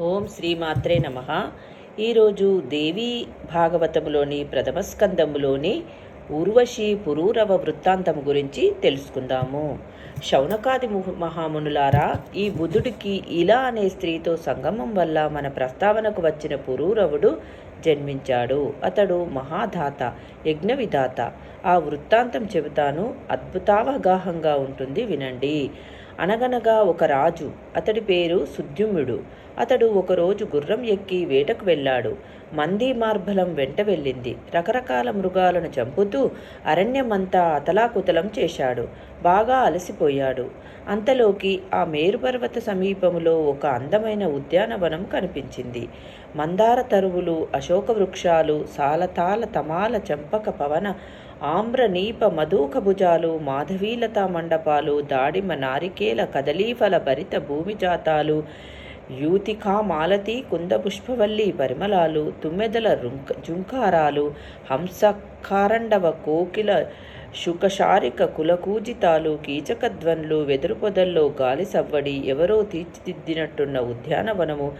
ఓం శ్రీమాత్రే నమ. ఈరోజు దేవీ భాగవతములోని ప్రథమ స్కందములోని ఊర్వశి పురూరవ వృత్తాంతము గురించి తెలుసుకుందాము. శౌనకాది ము- మహామునులారా ఈ బుధుడికి ఇలా అనే స్త్రీతో సంగమం వల్ల మన ప్రస్తావనకు వచ్చిన పురూరవుడు జన్మించాడు. అతడు మహాధాత యజ్ఞవిదాత ఆ వృత్తాంతం చెబుతాను అద్భుతావగాహంగా ఉంటుంది వినండి. అనగనగా ఒక రాజు అతడి పేరు సుద్యుమ్యుడు అతడు ఒకరోజు గుర్రం ఎక్కి వేటకు వెళ్ళాడు. మంది మార్బలం వెంట వెళ్ళింది. రకరకాల మృగాలను చంపుతూ అరణ్యమంతా అతలాకుతలం చేశాడు. బాగా అలసిపోయాడు. అంతలోకి ఆ మేరుపర్వత సమీపంలో ఒక అందమైన ఉద్యానవనం కనిపించింది. మందార తరువులు అశోక వృక్షాలు సాలతాల తమాల చంపక పవన ఆమ్ర నీప మాధవీలతా మండపాలు దాడిమ నారికేల కదలీఫల భరిత భూమిజాతాలు యూతికా మాలతి కుందపుష్పవల్లి పరిమళాలు తుమ్మెదల రుంక జుంకారాలు హంస కారండవ కోకిల శుకశారిక కులకూజితాలు కీచకధ్వన్లు వెదురుపొదల్లో గాలి సవ్వడి ఎవరో తీర్చిదిద్దినట్టున్న ఉద్యానవనము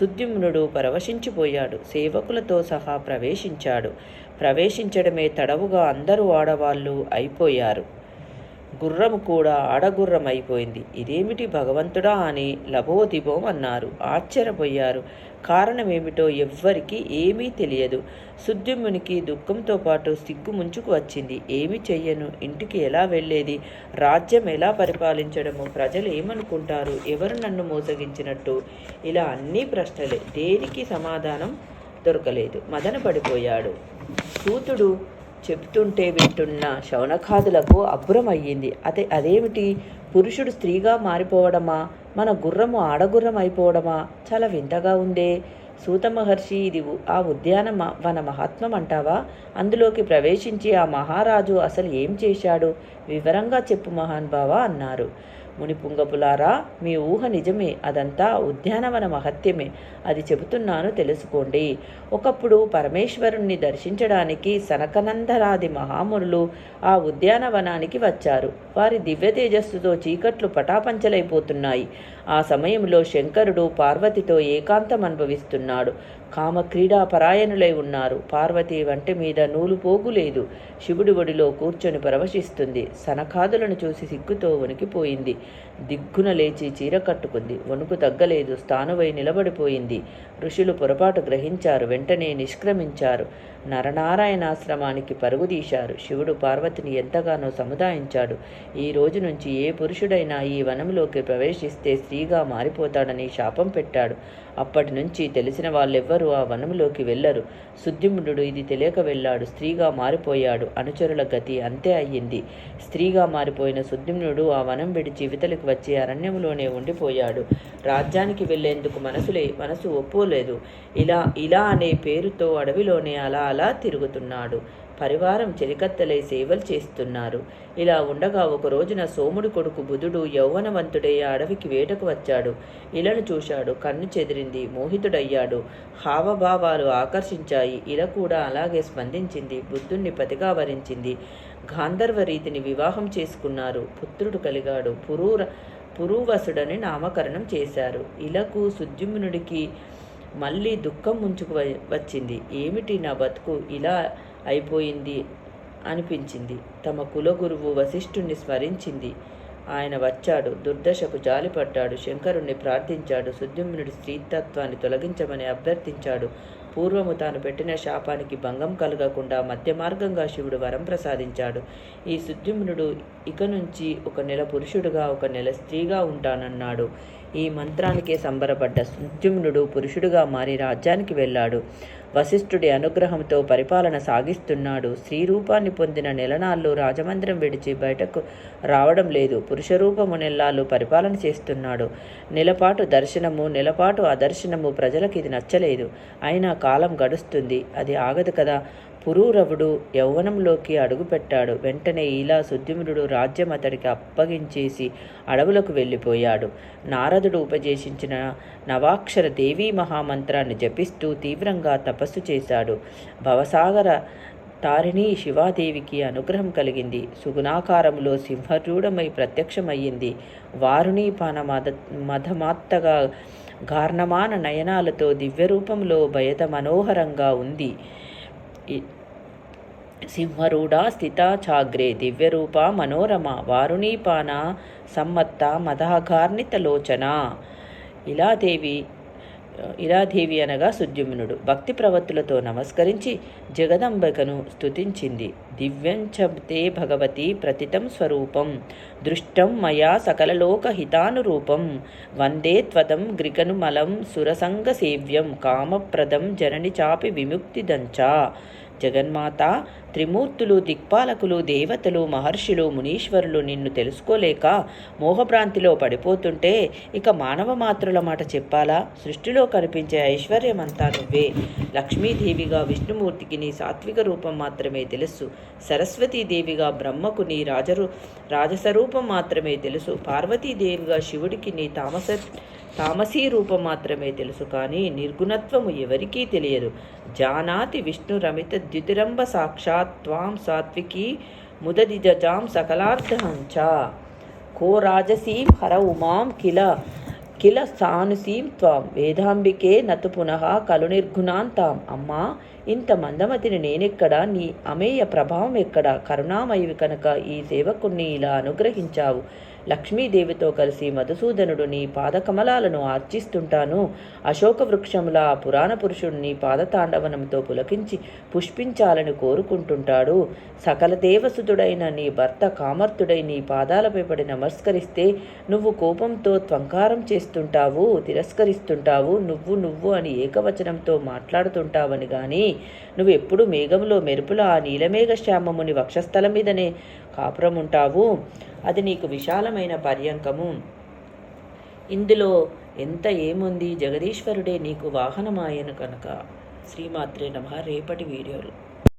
సుద్యుమ్నుడు పరవశించిపోయాడు. సేవకులతో సహా ప్రవేశించాడు. ప్రవేశించడమే తడవుగా అందరూ ఆడవాళ్ళు అయిపోయారు. గుర్రము కూడా ఆడగుర్రం అయిపోయింది ఇదేమిటి భగవంతుడా అని లభోదిభోం అన్నారు. ఆశ్చర్యపోయారు. కారణమేమిటో ఎవ్వరికీ ఏమీ తెలియదు. సుద్యుమ్మునికి దుఃఖంతో పాటు సిగ్గు ముంచుకు వచ్చింది. ఏమి చెయ్యను? ఇంటికి ఎలా వెళ్ళేది? రాజ్యం ఎలా పరిపాలించడము? ప్రజలు ఏమనుకుంటారు? ఎవరు నన్ను మోసగించినట్టు? ఇలా అన్ని ప్రశ్నలే. దేనికి సమాధానం దొరకలేదు. మదన పడిపోయాడు. సూతుడు చెప్తుంటే వింటున్న శౌనకాదులకు అబ్బురమయ్యింది. అదే అదేమిటి? పురుషుడు స్త్రీగా మారిపోవడమా? మన గుర్రము ఆడగుర్రం అయిపోవడమా చాలా వింతగా ఉందే. సూత మహర్షి ఇది ఉ- ఆ ఉద్యాన మ- వన మహాత్మం అంటావా? అందులోకి ప్రవేశించి ఆ మహారాజు అసలు ఏం చేశాడు? వివరంగా చెప్పు మహానుభావా అన్నారు. మునిపుంగపులారా మీ ఊహ నిజమే అదంతా ఉద్యానవన మహత్యమే అది చెబుతున్నాను తెలుసుకోండి. ఒకప్పుడు పరమేశ్వరుణ్ణి దర్శించడానికి సనకనందరాది మహామునులు ఆ ఉద్యానవనానికి వచ్చారు. వారి దివ్య తేజస్సుతో చీకట్లు పటాపంచలైపోతున్నాయి. ఆ సమయంలో శంకరుడు పార్వతితో ఏకాంతం అనుభవిస్తున్నాడు కామ క్రీడా పరాయణులై ఉన్నారు. పార్వతి వంటి మీద నూలు పోగులేదు శివుడి ఒడిలో కూర్చొని పరవశిస్తుంది. సనకాదులను చూసి సిగ్గుతో వణికిపోయింది దిగ్గున లేచి చీర కట్టుకుంది. వణుకు తగ్గలేదు. స్థానువై నిలబడిపోయింది. ఋషులు పొరపాటు గ్రహించారు. వెంటనే నిష్క్రమించారు. నరనారాయణాశ్రమానికి పరుగుదీశారు. శివుడు పార్వతిని ఎంతగానో సముదాయించాడు. ఈ రోజు నుంచి ఏ పురుషుడైనా ఈ వనంలోకి ప్రవేశిస్తే స్త్రీగా మారిపోతాడని శాపం పెట్టాడు. అప్పటి నుంచి తెలిసిన వాళ్ళెవ్వరూ ఆ వనంలోకి వెళ్ళరు. సుద్యుమ్నుడు ఇది తెలియక వెళ్ళాడు. స్త్రీగా మారిపోయాడు. అనుచరుల గతి అంతే అయ్యింది. స్త్రీగా మారిపోయిన సుద్యుమ్నుడు ఆ వనం విడిచి వితలికి వచ్చి అరణ్యంలోనే ఉండిపోయాడు. రాజ్యానికి వెళ్ళేందుకు మనసులే మనసు ఒప్పులేదు ఇలా ఇలా అనే పేరుతో అడవిలోనే అలా అలా తిరుగుతున్నాడు. పరివారం చెలికత్తెలై సేవలు చేస్తున్నారు. ఇలా ఉండగా ఒక రోజున సోముడి కొడుకు బుధుడు యౌవనవంతుడై అడవికి వేటకు వచ్చాడు. ఇలను చూశాడు. కన్ను చెదిరింది. మోహితుడయ్యాడు. హావభావాలు ఆకర్షించాయి. ఇల కూడా అలాగే స్పందించింది. బుద్ధుణ్ణి పతిగా వరించింది. గాంధర్వ రీతిని వివాహం చేసుకున్నారు. పుత్రుడు కలిగాడు. పురూర పురూవసుడని నామకరణం చేశారు. ఇలకు సుద్యుమ్నుడికి మళ్ళీ దుఃఖం ముంచుకు వచ్చింది. ఏమిటి నా బతుకు? ఇలా అయిపోయింది అనిపించింది. తమ కులగురువు వశిష్ఠుణ్ణి స్మరించింది. ఆయన వచ్చాడు. దుర్దశకు జాలిపడ్డాడు. శంకరుణ్ణి ప్రార్థించాడు. సుద్యుమ్నుడి స్త్రీతత్వాన్ని తొలగించమని అభ్యర్థించాడు. పూర్వము తాను పెట్టిన శాపానికి భంగం కలగకుండా మధ్య మార్గంగా శివుడు వరం ప్రసాదించాడు. ఈ సుద్యుమ్నుడు ఇక నుంచి ఒక నెల పురుషుడుగా ఒక నెల స్త్రీగా ఉంటానన్నాడు. ఈ మంత్రానికే సంబరపడ్డ సుద్యుమ్నుడు పురుషుడుగా మారి రాజ్యానికి వెళ్ళాడు. వశిష్ఠుడి అనుగ్రహంతో పరిపాలన సాగిస్తున్నాడు. స్త్రీ రూపాన్ని పొందిన నెలనాళ్ళు రాజమందిరం విడిచి బయటకు రావడం లేదు. పురుష రూపము నెల్లాళ్ళు పరిపాలన చేస్తున్నాడు. నెలపాటు దర్శనము నెలపాటు అదర్శనము ప్రజలకు ఇది నచ్చలేదు. అయినా కాలం గడుస్తుంది. అది ఆగదు కదా. పురూరవుడు యౌవనంలోకి అడుగుపెట్టాడు. వెంటనే ఇలా సుద్యుమ్నుడు రాజ్యం అతడికి అప్పగించేసి అడవులకు వెళ్ళిపోయాడు. నారదుడు ఉపదేశించిన నవాక్షర దేవీ మహామంత్రాన్ని జపిస్తూ తీవ్రంగా తపస్సు చేశాడు. భవసాగర తారిణి శివాదేవికి అనుగ్రహం కలిగింది. సుగుణాకారంలో సింహరూఢమై ప్రత్యక్షమయ్యింది. వారుణి పాన మద మధమాత్తగా గార్ణమాన నయనాలతో దివ్యరూపంలో భయత మనోహరంగా ఉంది. సింహరూఢా స్థిత చాగ్రే దివ్యరూప మనోరమ వారుణీపాన సమ్మత్త మదహగార్ణిత లోచన ఇలాదేవి ఇలాదేవి అనగా సుద్యుమ్నుడు భక్తి ప్రవత్తులతో నమస్కరించి జగదంబకను స్తుతించింది. దివ్యంచతే భగవతి ప్రతితం స్వరూపం. దృష్టం మయా సకలలోక హితానురూపం వందే త్వదం గ్రిగనుమలం సురసంగ సేవ్యం కామప్రదం జనని చాపి విముక్తిదంచా. జగన్మాత త్రిమూర్తులు దిక్పాలకులు దేవతలు మహర్షులు మునీశ్వరులు నిన్ను తెలుసుకోలేక మోహభ్రాంతిలో పడిపోతుంటే ఇక మానవ మాతృల మాట చెప్పాలా? సృష్టిలో కనిపించే ఐశ్వర్యమంతా నువ్వే. లక్ష్మీదేవిగా విష్ణుమూర్తికి నీ సాత్విక రూపం మాత్రమే తెలుసు. సరస్వతీదేవిగా బ్రహ్మకు నీ రాజరు రాజస్వరూపం మాత్రమే తెలుసు. పార్వతీదేవిగా శివుడికి నీ తామస తామసీ రూపం మాత్రమే తెలుసు కానీ నిర్గుణత్వము ఎవరికీ తెలియదు. జానాతి విష్ణు రమిత ద్యుతిరంబ సాక్షాత్ త్వాం సాత్వికీ ముదదిజజాం సకలార్థహంచ కో రాజసీం హర ఉమాం కిల కిల సానుసీం త్వాం. వేదాంబికే నతు పునః కలు నిర్గుణాంతాం అమ్మా ఇంత మందమతిని నేనెక్కడా? నీ అమేయ ప్రభావం ఎక్కడా? కరుణామయివి కనుక ఈ సేవకుణ్ణి ఇలా అనుగ్రహించావు. లక్ష్మీదేవితో కలిసి మధుసూదనుడు నీ పాదకమలాలను ఆర్చిస్తుంటాను. అశోక వృక్షములా పురాణ పురుషుడు నీ పాదతాండవనంతో పులకించి పుష్పించాలని కోరుకుంటుంటాడు. సకల దేవసుతుడైన నీ భర్త కామర్తుడై నీ పాదాలపై పడి నమస్కరిస్తే నువ్వు కోపంతో త్వంకారం చేస్తుంటావు తిరస్కరిస్తుంటావు నువ్వు నువ్వు అని ఏకవచనంతో మాట్లాడుతుంటావని గాని నువ్వెప్పుడు మేఘంలో మెరుపుల ఆ నీలమేఘ శ్యామముని వక్షస్థలం మీదనే కాపురముంటావు. అది నీకు విశాలమైన పర్యంకము. ఇందులో ఎంత ఏముంది? జగదీశ్వరుడే నీకు వాహనమాయను కనుక. శ్రీమాత్రే నమ. రేపటి వీడియోలు.